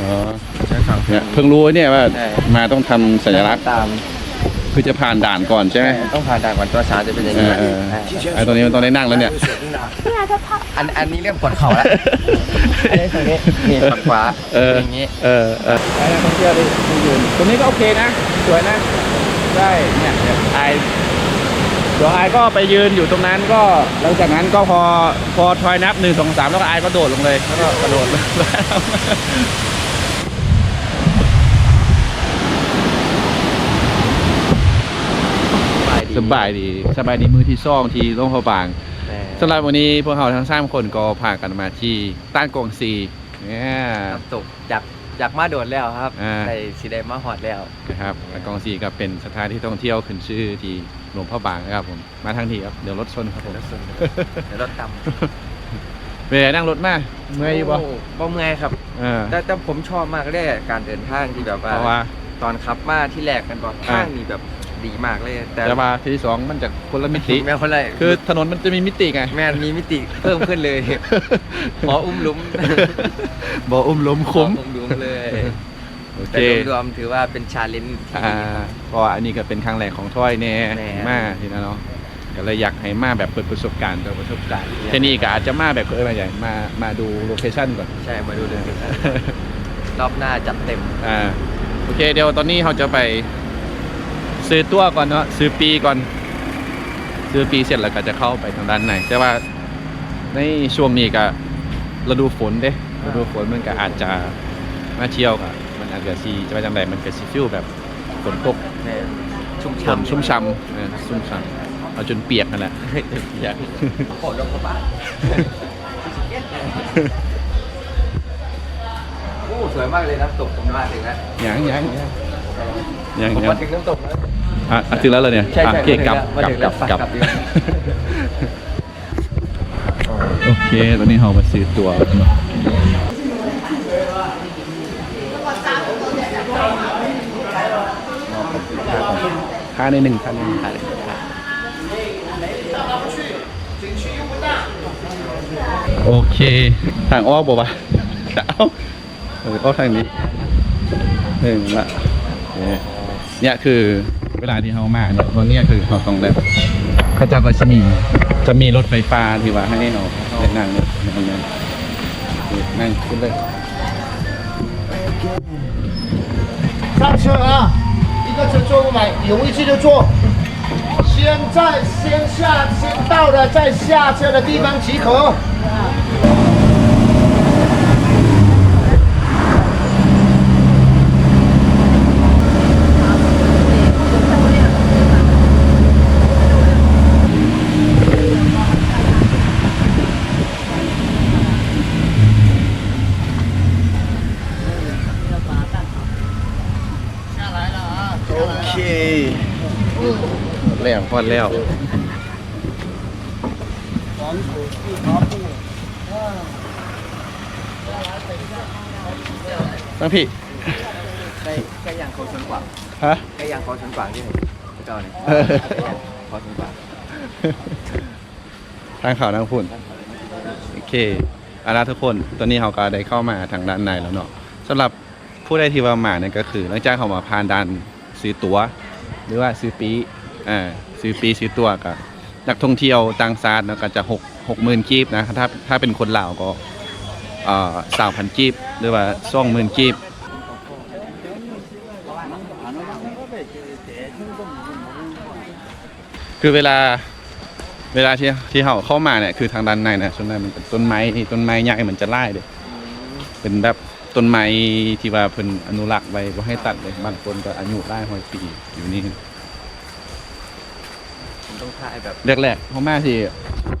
อ๋อใช่ครับเนี่ยเพิ่งรู้เนี่ยว่าใช่มาต้องทำสัญลักษณ์ตาม คือจะผ่านด่านก่อนใช่ไหมต้องผ่านด่านก่อนตัวสารจะเป็นอย่างเอนี้อเออใช่ไอ้ตรงนี้มันต้องได้นั่งแล้วเนี่ยอันอันนี้เริ่มปวดเข่าแล้วอันนี้ตรงนี้นี่ฝั่งขวาเออเป็นอย่างนี้เออเออไอ้นักท่องเที่ยวได้ยืนตรงนี้ก็โอเคนะสวยนะได้เนี่ยเดี๋ยวไอเดี๋ยวไอก็ไปยืนอยู่ตรงนั้นก็หลังจากนั้นก็พอพอทอยนับหนึ่งสองสามแล้วก็ไอก็โดดลงเลยแล้วก็กระโดดลง สบายดีสบายดีมือที่ซ่องที่ล่งพอบางแน่สำหรับวันนี้พวกเราทั้งสามคนก็พากันมาที่ต้านกงซีเนี่ยน้ำตกจากจากมาโดดแล้วครับอ่าใส่สีแดงมาหอดแล้วนะครับต้านกงซีก็เป็นสถานที่ท่องเที่ยวขึ้นชื่อที่หลวงพ่อบางนะครับผมมาทั้งทีครับเดี๋ยวรถชนครับผมรถชนเดี๋ยวรถตำเวลานั่งรถมาเมื่อยอยู่ปะโบ่เมื่อยครับเออแต่แต่ผมชอบมากเลยการเดินทางที่แบบเพว่าราะว่าตอนขับมาที่แรกกันบอกอ่าทางนี่แบบ ดีมากเลย แต่แต่ว่าที่สองมันจะคนละมิติ แม่คนไรคือถนนมันจะมีมิติไง แม่มีมิติเพิ่มขึ้นเลยหมออุ้มหลุมบ่อุ้มล้มคุ้มหออุ้มหลุมเลยโอเคแต่รวมๆถือว่าเป็นชาเลนจ์ที่อ่าดีครับเพราะว่าอันนี้ก็เป็นครั้งแรกของถ้อยแน่แน่ มาทีนะเนาะก็เลยอยากให้มาแบบเปิดประสบการณ์เปิดประสบการณ์ทีนี้ก็อาจจะมาแบบเออมาใหญ่มามาดูโลเคชั่นก่อน ใช่มาดูเลยรอบหน้าจัดเต็ม อ่าโอเคเดี๋ยวตอนนี้เราจะไป ซื้อตั๋วก่อนเนาะซื้อปีก่อน ซื้อปีเสร็จแล้วก็จะเข้าไปทางด้านในแต่ว่าในช่วงนี้ก็ฤดูฝนเด้ฤดูฝนมันก็อาจจะมาเที่ยวกับมันอาจจะซีจะไปจังใดมันก็สิฟิลแบบฝนตกแม่ชุ่มฝนฉ่ำชุ่มฉ่ำเออชุ่มฉ่ำเอาจนเปียกนั่นแหละอยากโผล่ลงกระบะโอ้สวยมากเลยน้ำตกผมมาถึงแล้วยังยังยัง ผมยังมาถึงน้ำตกแล้ว อะอะถึงแล้วเลยเนี่ยใช่ใช่อะโอเคกลับมากลับถึงกแล้ลัวบฝากกลับกลับดีโอเค ตอนนี้เรามาซื้อตั๋วเนอะค่าในหนึ่งค่าในหนึ่งค่าในหนึ่งโอเค ทางอ้อมบอกว่าจะเอาเออเอาทางนี้หนึ่งละโอ เคเนี่ยคือเวลาที่เขามาเนี่ยตอนเนี้ยคือเขาต้องแบบเขาเจะก็จะมีจะมีรถไฟฟ้าที่ว่าให้เราได้นั่งเนี่ยนั่งนั่งนั่งขึ้นเลย 上车啊！一个车坐不满，有位置就坐。先在先下先到的，在下车的地方集合。 อดแล้วตั้งพี่ใกล้ใกล้ยางเขาชนกว่างฮะใกล้ยางเขาชนกว่างที่ไหนเจ้าเนี่ยเออใกล้ยางเขาชนกว่างทางข่าวทางฝุ่นโอเคเอาละทุกคนตอนนี้เราก็ได้เข้ามาทางด้านในแล้วเนาะสำหรับผู้ใดที่ว่ามาเนี่ยก็คือหลังจากเขามาผ่านด่านซื้อตั๋วหรือว่าซื้อปีอ่า ซื้อปีซื้อตัวก็นักท่องเที่ยวต่างชาตินะก็จะหกหกหมื่นกีบนะถ้าถ้าเป็นคนลาวก็สามพันกีบหรือว่าสองหมื่นกีบคือเวลาเวลาที่ที่เขาเข้ามาเนี่ยคือทางด้านในนี่ยส่วนใหญ่มันเป็นต้นไม้ต้นไม้ใหญ่เหมือนจะไล่เลยเป็นแบบต้นไม้ที่ว่าเพิ่นอนุรักษ์ไว้บ่ให้ตัดเลยบางต้นก็อายุหลายร้อยปีอยู่นี่ ต้องถ่ายแบบแรกๆเขามาสิ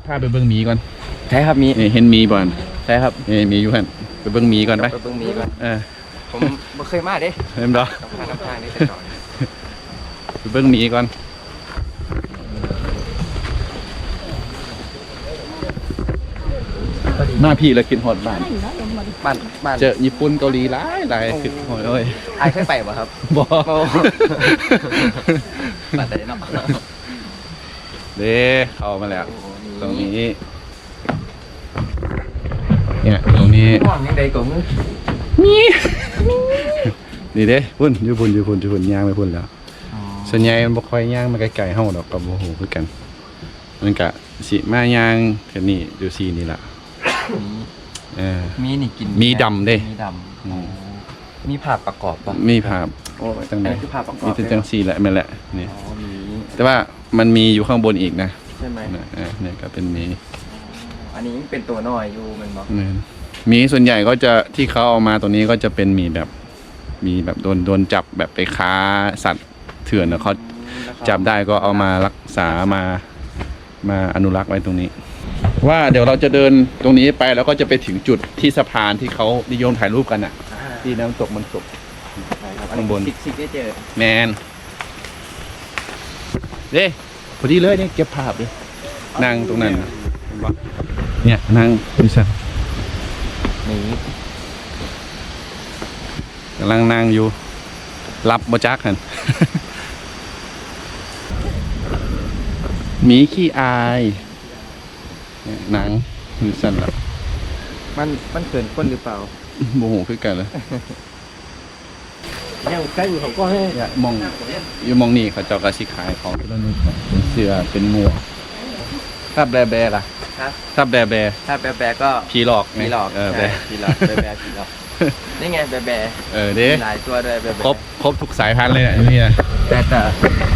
พาไปเบิ่งหมีก่อนใช่ครับมีนี่เห็นหมีบ่อนใช่ครับนี่หมีอยู่หั่นไปเบิ่งหมีก่อนไปไปเบิ่งมีก่อนเออผมไม่เคยมาเด้เห็นบ่กับทางน้ำทางนี่แต่ก่อนไปเบิ่งหมีก่อนมาพี่แล้วกินฮอดบ้านบ้านบ้านเจอญี่ปุ่นเกาหลีหลายหลายคือโอ้ยโอ้ยไอ้เคยไปป่ะครับบอโอ้บ้านไหนเนาะ เด้เข้ามาแล้ว ตรงนี้ เนี่ยตรงนี้ห้องยังใดก็มึงนี่นี่เด้พุ่นอยู่พุ่นอยู่พุ่นอยู่พุ่นย่างไปพุ่นแล้วส่วนใหญ่มันบ่ค่อยย่างมาไกลๆเฮาดอกกับโอ้โหคือกัน มันก็สิมาย่างแค่นี้อยู่ซีนี่ล่ะเออมีนี่กินมีดำเด้ มีดอืมำมีภาพประกอบป่ะมีภาพโอ้จังอันได๋นี้คือภาพประกอบมีแต่จังซี่แหละแม่นแหละนี่อ๋อมีแต่ว่า มันมีอยู่ข้างบนอีกนะใช่ไหมนะเออเนี่ยก็เป็นมีอันนี้เป็นตัวน้อยอยู่แมันบอกเนี่ยหมีส่วนใหญ่ก็จะที่เขาเอามาตัวนี้ก็จะเป็นหมีแบบมีแบบโดนโดนจับแบบไปค้าสัตว์เถื่อนนะเขาจับได้ก็เอามารักษามามาอนุรักษ์ไว้ตรงนี้ ว่าเดี๋ยวเราจะเดินตรงนี้ไปแล้วก็จะไปถึงจุดที่สะพานที่เขานิยมถ่ายรูปกันอะ ที่น้ำตกมันตก ข้างบน ซิกซิกได้เจอ แมน เด้พอดีเลยเนี่ยเก็บภาพเลยนั่งตรงนั้นน่ะเห็นปะเนี่ยนั่งดิฉันหมีกำลังนั่งอยู่ รับบ่จักหันหมีขี้อายเนี่ยหนังดิฉันละมันมันเกินคนหรือเปล่าโมโหคือกันเลย ยังใกล้อยู่เขาก็ให้เนี่ยมองอยู่มองนี่เขาเจ้าก็สิขายของที่ระนึกเป็นเสื้อเป็นหมวกถ้าแบร์แบร์ล่ะครับถ้าแบร์แบร์ถ้าแบะแบะก็ผีหลอกไงผีหลอกเออแบใช่ร์ผีหลอกแบะแบะผีหลอกนี่ไงแบะแบะเออเด้มีหลายตัวด้วยแบะแบะครบครบทุกสายพันธุ์เลยอะนี่นะแต่แต่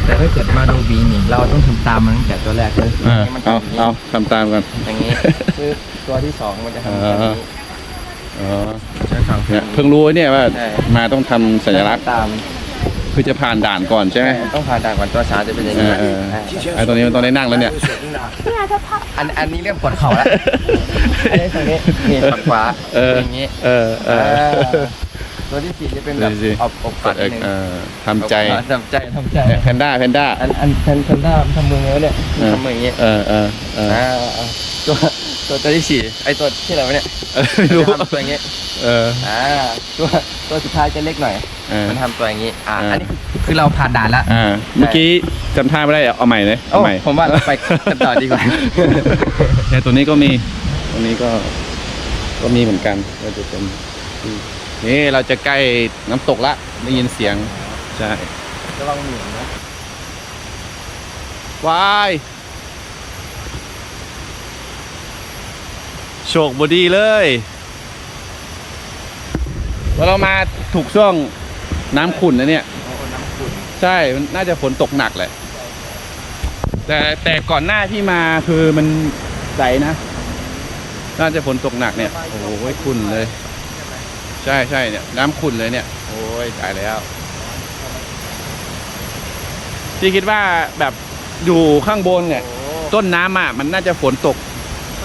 แต่ถ้าเกิดมาดูบีนี่เราต้องทำตามมันตั้งแต่ตัวแรกเลยเออให้มันเอาทำย่งนี้เอาทำตามกันอย่างนี้คือตัวที่สองมันจะทำแบบนี้ อ๋อใช่ครับเนี่ยเพิ่งรู้เนี่ยว่าใช่มาต้องทำสัญลักษณ์ตามคือจะผ่านด่านก่อนใช่ไหมต้องผ่านด่านก่อนตัวสามจะเป็นอย่างเอนี้อเออใช่ไอ้ตัวนี้มันต้องได้นั่งแล้วเนี่ย อันอันนี้เริ่มปวดเข่าแล้วอันนี้ตรงนี้นี่ฝั่งขวาเอออย่างนี้เออเออตัวที่สี่จะเป็นแบบดูสิอบอบปัดเอนิอดนึงเออทำใจอบปัดทำใจทำใจ แพนด้าแพนด้าอันอันแพนแพนด้าทำมือไงวะเนี่ยเออทำมืออย่างนี้เออเออเออ อ่าตัว ตัวตัวที่สี่ไอตัวที่ไหนวะเนี่ยเออไม่รู้มันทำตัวอย่างนี้เออ อ่าตัวตัวสุดท้ายจะเล็กหน่อย เออมันทำตัวอย่างนี้ อ่าเอออั อันนี้คือเราผ่านด่านแล้วอ่าเมื่อกี้จำท่าไม่ได้เอาใหม่เลยโอ้เอาใหม่ผมว่าเราไปกันต่อดีกว่าเนี่ยตัวนี้ก็มีตัวนี้ก็ก็มีเหมือนกันก็จะเป็นนี่เราจะใกล้น้ำตกละได้ยินเสียงใช่ระวังหนีนะวาย โชคบดีเลยว่าเรามาถูกช่วงน้ำขุ่นนะเนี่ยโอ้น้ำขุ่นใช่มันน่าจะฝนตกหนักแหละ แต่แต่ก่อนหน้าที่มาคือมันใสนะ น่าจะฝนตกหนักเนี่ย โอ้ยขุ่นเลย ใช่ใช่เนี่ย น้ำขุ่นเลยเนี่ย โอ้ยตายแล้วพี่คิดว่าแบบอยู่ข้างบนเนี่ยโอ้ต้นน้ำอะมันน่าจะฝนตก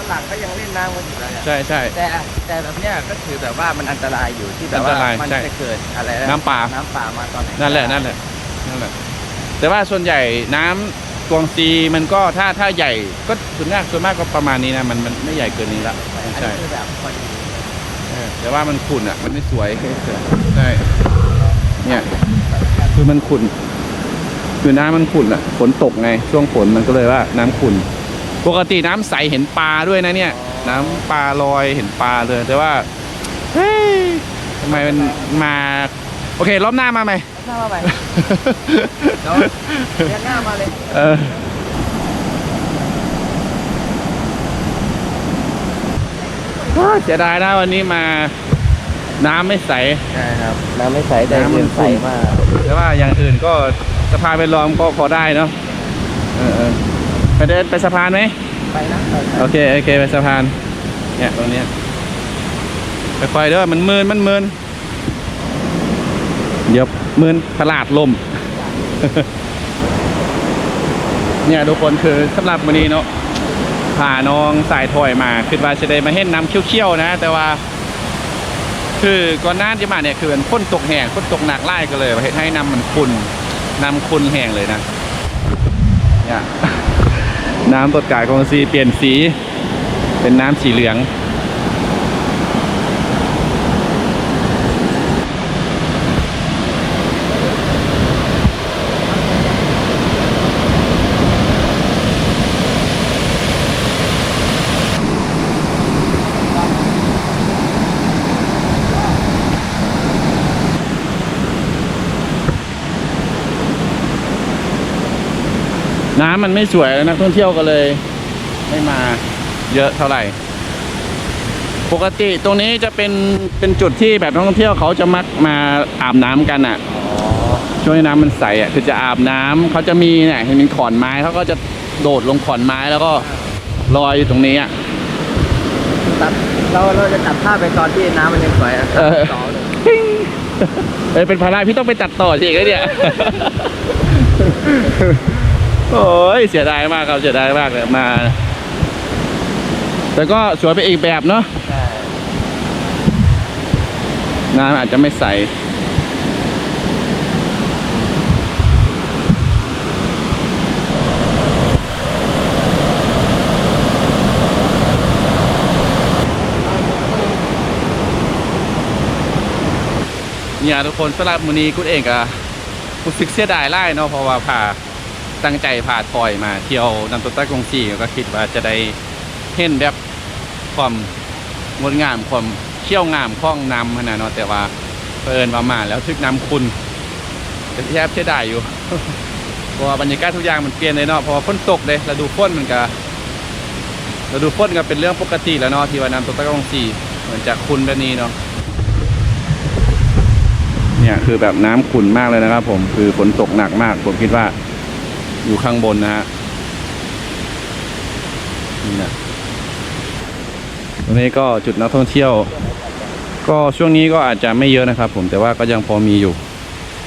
ฝรั่งก็ยังเล่นน้ำกันอยู่แล้วเนี่ยใช่ใช่ แต่แต่แบบเนี้ยก็คือแบบว่ามันอันตรายอยู่ที่แบบอัว่านตรายมันใช่จะเกิดอะไระน้ำป่า น้ำป่ามาตอนไหนนั่นแหละนั่นแหละนั่นแหละ แต่ว่าส่วนใหญ่น้ำกวางซีมันก็ถ้าถ้าใหญ่ก็ส่วนมากส่วนมากก็ประมาณนี้นะมันมันไม่ใหญ่เกินนี้ละอันใช่นี้คือแบบพอดีเออแต่ว่ามันขุ่นอะ มันไม่สวยใช่เนี่ยคือมันขุ่นคือน้ำมันขุ่นอะฝนตกไงช่วงฝนมันก็เลยว่าน้ำขุ่น ปกติน้ำใสเห็นปลาด้วยนะเนี่ย น้ำปลาลอยเห็นปลาเลย แต่ว่าเฮ้ยทำไมมันมา โอเค รอบหน้ามาไหมหน้ามาไปเดี๋ยวเรียกหน้ามาเลยเออว้าเสียดายนะวันนี้มา น้ำไม่ใสใช่ครับ น้ำไม่ใสแต่น้ำมันเย็นใสมาก แต่ว่าอย่างอื่นก็สะพานเป็นรองก็พอได้เนาะเออเออ ไปเดินไปสะพานไหมไปนะไปนะโอเคโอเคไปสะพาน เนี่ยตรงเนี้ยค่อยๆเด้อมันมืนมันมืนเดี๋ยวมืนตลาดลมเนี่ยทุกคนคือสำหรับวันนี้เนาะพาน้องสายถอยมาคือว่าจะได้มาเห็นน้ำเขี้ยวๆนะ แต่ว่า คือก่อนหน้าที่มาเนี่ยคือมันพ่นตกแห้งพ่นตกหนักไล่ก็เลยว่าเฮ็ดให้น้ำมันขุ่นน้ำขุ่นแห้งเลยนะเนี่ย น้ำตดกายของซีเปลี่ยนสี เป็นน้ำสีเหลือง น้ำมันไม่สวยแล้วนักท่องเที่ยวก็เลย ไม่มาเยอะเท่าไหร่ ปกติตรงนี้จะเป็นเป็นจุดที่แบบนักท่องเที่ยวเขาจะมักมาอาบน้ำกันอะช่วงนี้น้ำมันใสอะคือจะอาบน้ำเขาจะมีเนี่ยเห็นเป็นขอนไม้เขาก็จะโดดลงขอนไม้แล้วก็ลอยอยู่ตรงนี้อะตัดเราเราจะตัดภาพไปตอนที่น้ำมันยังสวยอะเออต่อเลยปิ้งเอ้ยเป็นภาระพี่ต้องไปตัดต่อสิอีกแล้วเนี่ย โอ้ยเสียดายมากครับเสียดายมากเลยมา แต่ก็สวยไปอีกแบบเนาะใช่น้ำอาจจะไม่ใสเนี่ยทุกคนสำหรับมือนี้กูเองก็รู้สึกเสียดายไล่เนาะเพราะว่าพา ตั้งใจพาทอยมาเที่ยวน้ำตัวใต้กรงศรีก็คิดว่าจะได้เห็นแบบความงดงามความเขี้ยวงามข้องน้ำนาดเนาะแต่ว่าเผอิญว่ามาแล้วทึกน้ำคุณแทบเสียดายอยู่เพราะว่าบรรยากาศทุกอย่างมันเปลี่ยนเลยเนาะเพราะว่าฝนตกเลยฤดูฝนมันก็ฤดูฝนก็เป็นเรื่องปกติแล้วเนาะที่ว่าน้ำตัวใต้กรงศรีเหมือนจะคุณแบบนี้เนาะเนี่ยคือแบบน้ำขุ่นมากเลยนะครับ ผมคือฝนตกหนักมาก ผมคิดว่า อยู่ข้างบนนะฮะนี่นะตรงนี้ก็จุดนักท่องเที่ยว ก็ช่วงนี้ก็อาจจะไม่เยอะนะครับผมแต่ว่าก็ยังพอมีอยู่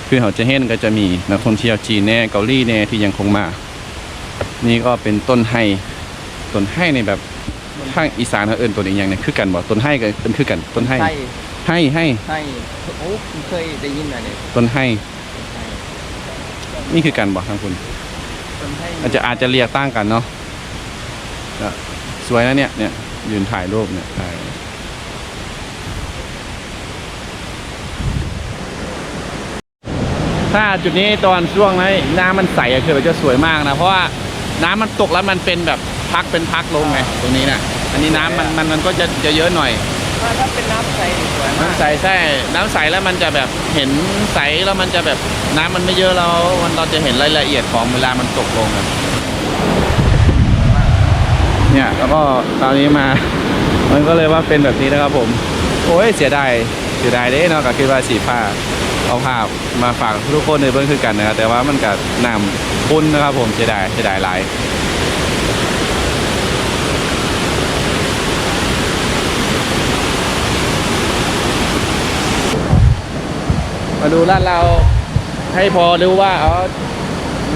คือเขาจะเห็นก็จะมีนักท่องเที่ยวจีนแน่เกาหลีแน่ที่ยังคงมา นี่ก็เป็นต้นไห้ต้นไห้ในแบบทางอีสานเขาเอิ้นตัวนี้อย่างเนี่ยคือกันบ่ต้นไห้ก็เป็นคือกันต้นไห้ใช่ให้ให้ใช่โอ้ผมเคยได้ยินมาเนี่ยต้นให้นี่คือกันบอกทางคุณคนให้ อาจจะอาจจะเรียกตั้งกันเนาะสวยนะเนี่ยเนี่ยยืนถ่ายรูปเนี่ยถ่ายถ้าจุดนี้ตอนช่วงนั้นน้ำมันใสอะคือมันจะสวยมากนะ เพราะว่าน้ำมันตกแล้วมันเป็นแบบพักเป็นพักลงไงตรงนี้น่ะ อันนี้น้ำมันมันมันก็จะจะเยอะหน่อย ถ้าเป็นน้ำใสสวยมากน้ำใสใช่ น้ำใสแล้วมันจะแบบเห็นใสแล้วมันจะแบบน้ำมันไม่เยอะแล้วมันเราจะเห็นรายละเอียดของเวลามันตกลงอะเนี่ยแล้วก็ตอนนี้มา มันก็เลยว่าเป็นแบบนี้นะครับผม โอ้ยเสียดายเสียดายเด้เนาะกับคิดว่าสีผ้าเอาภาพมาฝากทุกคนในเบื้องคือกันนะครับแต่ว่ามันกับนำปุ้นนะครับผมเสียดายเสียดายหลาย มาดูลาดเราให้พอรู้ว่าอ๋อ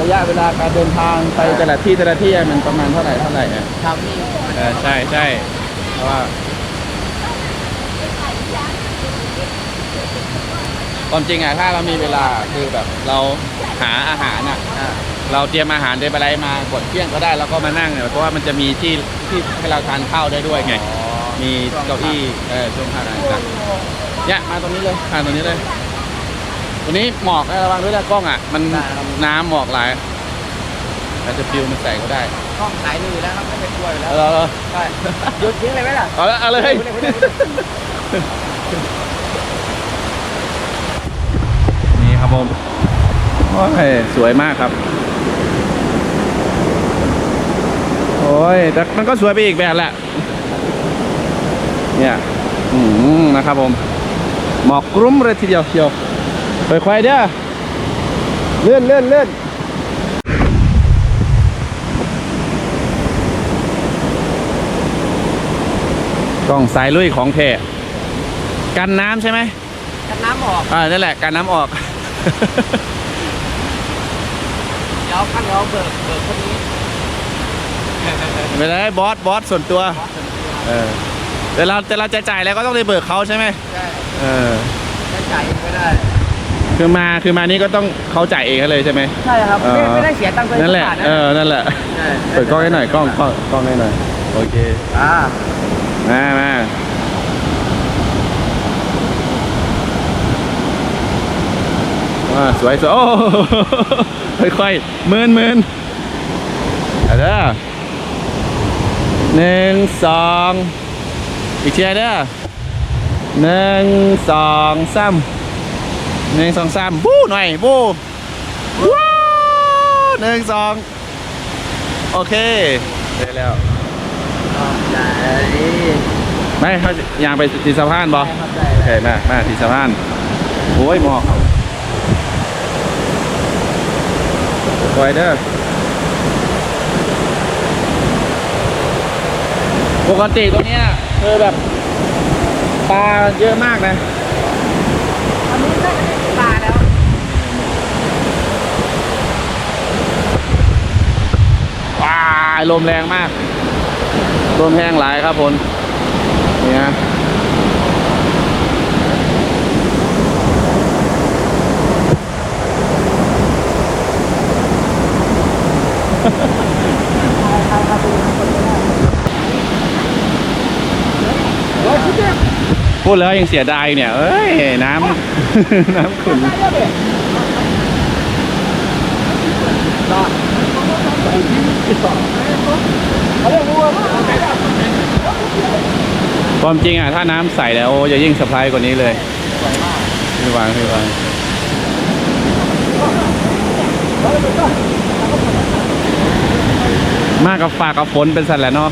ระยะเวลาการเดินทางไปแต่ละที่แต่ละที่มันประมาณเท่าไหร่เท่าไหร่เนี่ยครับนี่เออใช่ใช่เพราะว่า ความจริงอะถ้าเรามีเวลาคือแบบเราหาอาหารอะอ่าเราเตรียมอาหารเตรียมอะไรมากดเที่ยงก็ได้แล้วก็มานั่งเนี่ยเพราะว่ามันจะมีที่ที่ให้เราทานข้าวได้ด้วยไง มีเก้าอี้เออช่วงทานอาหารเนี่ยมาตรงนี้เลยทานตรงนี้เลย ตรงนี้หมอกนะระวังด้วยนะกล้องอะ มันน้ำหมอกหลายอาจจะฟิวมันใส่ก็ได้กล้องสายมือแล้วครับไม่เป็นกลัวอยู่แล้วเอาเอาใช่หยุดทิ้งเลยไหมล่ะ เอาเอาเอาเลยไม่ได้ไม่ได้ไม่ได้นี่ครับผมโอ้ยสวยมากครับ โอ้ยแต่มันก็สวยไปอีกแบบแหละ เนี่ย อืมนะครับผม หมอกกรุ้มเลยทีเดียวเชียว ไปควายเด้อเลื่อนเลื่อนเลื่อนกล้องสายลุยของแท้กันน้ำใช่ไหมกันน้ำออก อ่า นั่นแหละการน้ำออก เดี๋ยวขั้นเราเบิกเบิกคนนี้ไม่ได้บอส บอสส่วนตัว เออ แต่เราแต่เราจะจ่ายแล้วก็ต้องได้เบิกเขาใช่ไหมใช่ เออไม่จ่ายเองไม่ได้ คือมาคือมานี่ก็ต้องเขาจ่ายเองเลยใช่ไหม ใช่ครับเออไม่ไม่ได้เสียตังค์เลยนั่นแหละสักบาทเออ นั่นแหละใช่เปิดกล้องให้หน่อยกล้องกล้องกล้องให้หน่อย โอเค อ่ามามาว้าสวยสวยโอ้ค่อยๆหมื่นหมื่นเอาเด้อหนึ่งสองอีกทีเด้อหนึ่งสองสาม หนึ่งสองสามบู้หน่อยบู้ว้าวหนึ่งสองโอเคได้แล้วขอบใจไม่เขายางไปตีสะพานบอขอบใจโอเคมามาตีสะพานโอ้ยหมอกไวเดอร์ปกติตรงเนี้ยคือแบบปลาเยอะมากนะอันนี้น่าจะเป็นปลาแล้ว ว้าย ลมแรงมาก ลมแห้งหลายครับผมเนี่ยพูดแล้วยังเสียดายเนี่ย เอ้ย น้ำ น้ำขุ่น ความจริงอะ ถ้าน้ำใสแล้วจะยิ่งเซอร์ไพรส์กว่านี้เลยพี่วางพี่วางมากกับฝากกับฝนเป็นสัตว์แหละเนาะ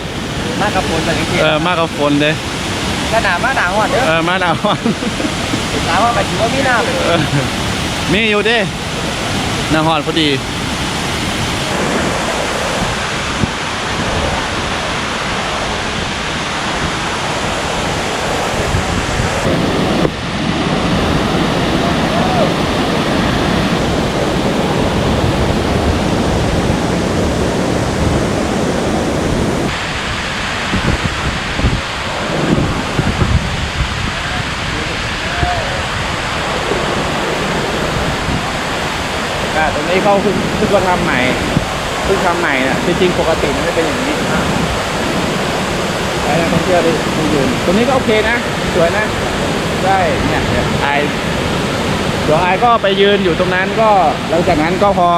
มากกับฝนแบบนี้เออมากกับฝนเด้ก็หนาวมากหนาวอะเด้อเออมาหนาวหนาวว่าไปถึงว่ามีหน้าไปเออมีอยู่เด้หนาหอดพอดี อ่าตรงนี้เขาเพิ่งเพิ่งก็ทำใหม่เพิ่งทำใหม่นะจริงๆปกติมันไม่เป็นอย่างนี้นะไปนักท่องเที่ยวไปดูยืนตรงนี้ก็โอเคนะ สวยนะได้เนี่ยเดี๋ยวไอเดี๋ยวไอก็ไปยืนอยู่ตรงนั้นก็หลังจากนั้นก็พอ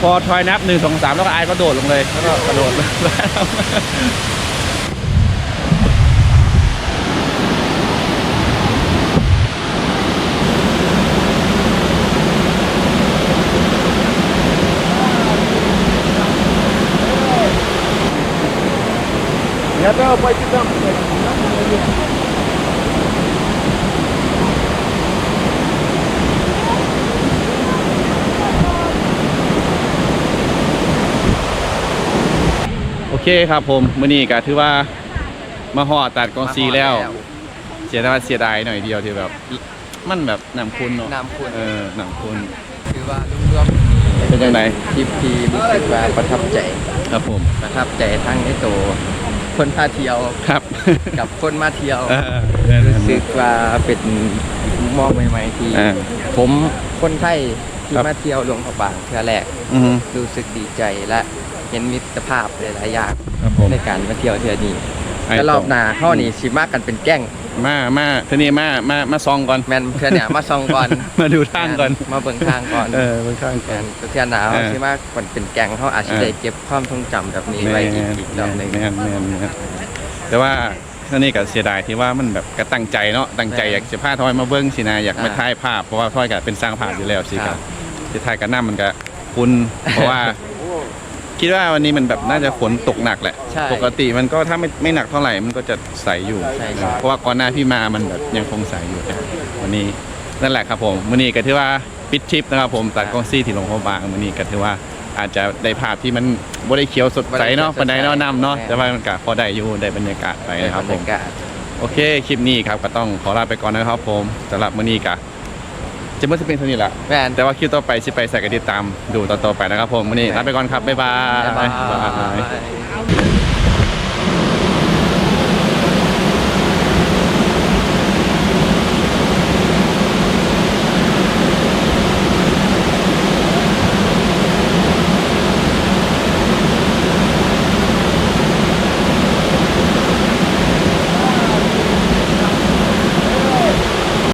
พอทอยนับหนึ่งสองสามแล้วก็ไอก็โดดลงเลยแล้วก็กระโดด Я то пойти там. โอเคครับผมมื้อนี้ก็ถือว่ามาหอดตัดกองซีแล้ว เสียดายเสียดายหน่อยเดียวที่แบบ มันแบบน้ำคุณเนาะ น้ำคุณ เออน้ำคุณ คือว่าลุงรวม เป็นจังได ทริปที่รู้สึกว่าประทับใจ ครับผม ประทับใจทั้งไอ้โต คนพาเที่ยวครับ กับคนมาเที่ยวเออเออรู้สึกว่าเป็นมุมมองใหม่ๆที่อ่าผมคนไทยที่ครับ มาเที่ยวหลวงพระบางเทือแรกอือฮึรู้สึกดีใจและเห็นมิตรภาพหลายๆอย่างครับผมในการมาเที่ยวเทือนี้ ไอ้แล้วรอบโตหน้าเข้านี่สิมากันเป็นแก๊งมามาทีนี้มามามาซองก่อนแมนเทือเนี่ยมาซองก่อน มาดูทางก่อนมาเบิ่งทางก่อนเออเบิ่งทางแมก่อนนเทือหนาวเออใช่ไหมมันเป็นแก๊งเขาอาจจะเออได้เก็บความทรงจำแบบนี้ไว้อีกอีกรอบหนึ่งแม่นแม่นแม่นแต่ว่าท่านี่ก็เสียดายที่ว่ามันแบบก็ตั้งใจเนาะตั้งใจอยากจะพาทอยมาเบิ้งสินะอยากมาถ่ายภาพเพราะว่าทอยก็เป็นสร้างภาพอยู่แล้วสิครับที่ถ่ายกันหน้ามันก็คุณเพราะว่า คิดว่าวันนี้มันแบบน่าจะฝนตกหนักแหละ ใช่ปกติมันก็ถ้าไม่ไม่หนักเท่าไหร่มันก็จะใสอยู่ ใช่ใช่เพราะว่าก่อนหน้าพี่มามันแบบยังคงใสอยู่แต่วันนี้นั่นแหละครับผมวันนี้ก็ถือว่าปิดทริปนะครับผมตัดกล้องซี่ที่หลวงพ่อบางวันนี้ก็ถือว่าอาจจะได้ภาพที่มันบ่ได้เขียวสดใสเนาะปันไดเนาะน้ำเนาะแต่ว่ามันก็พอได้อยู่ได้บรรยากาศไปนะครับผม บยากาศ โอเค คลิปนี้ครับก็ต้องขอลาไปก่อนนะครับผมสำหรับมื้อนี้ก็ จะเมื่อจะเป็นเท่านี้แหละแมนแต่ว่าคลิปต่อไปสิไปใส่กันติดตามดูต่อๆไปนะครับผมมื้อนี้ลาไปก่อนครับบ๊ายบาย บ๊ายบายบ๊ายบาย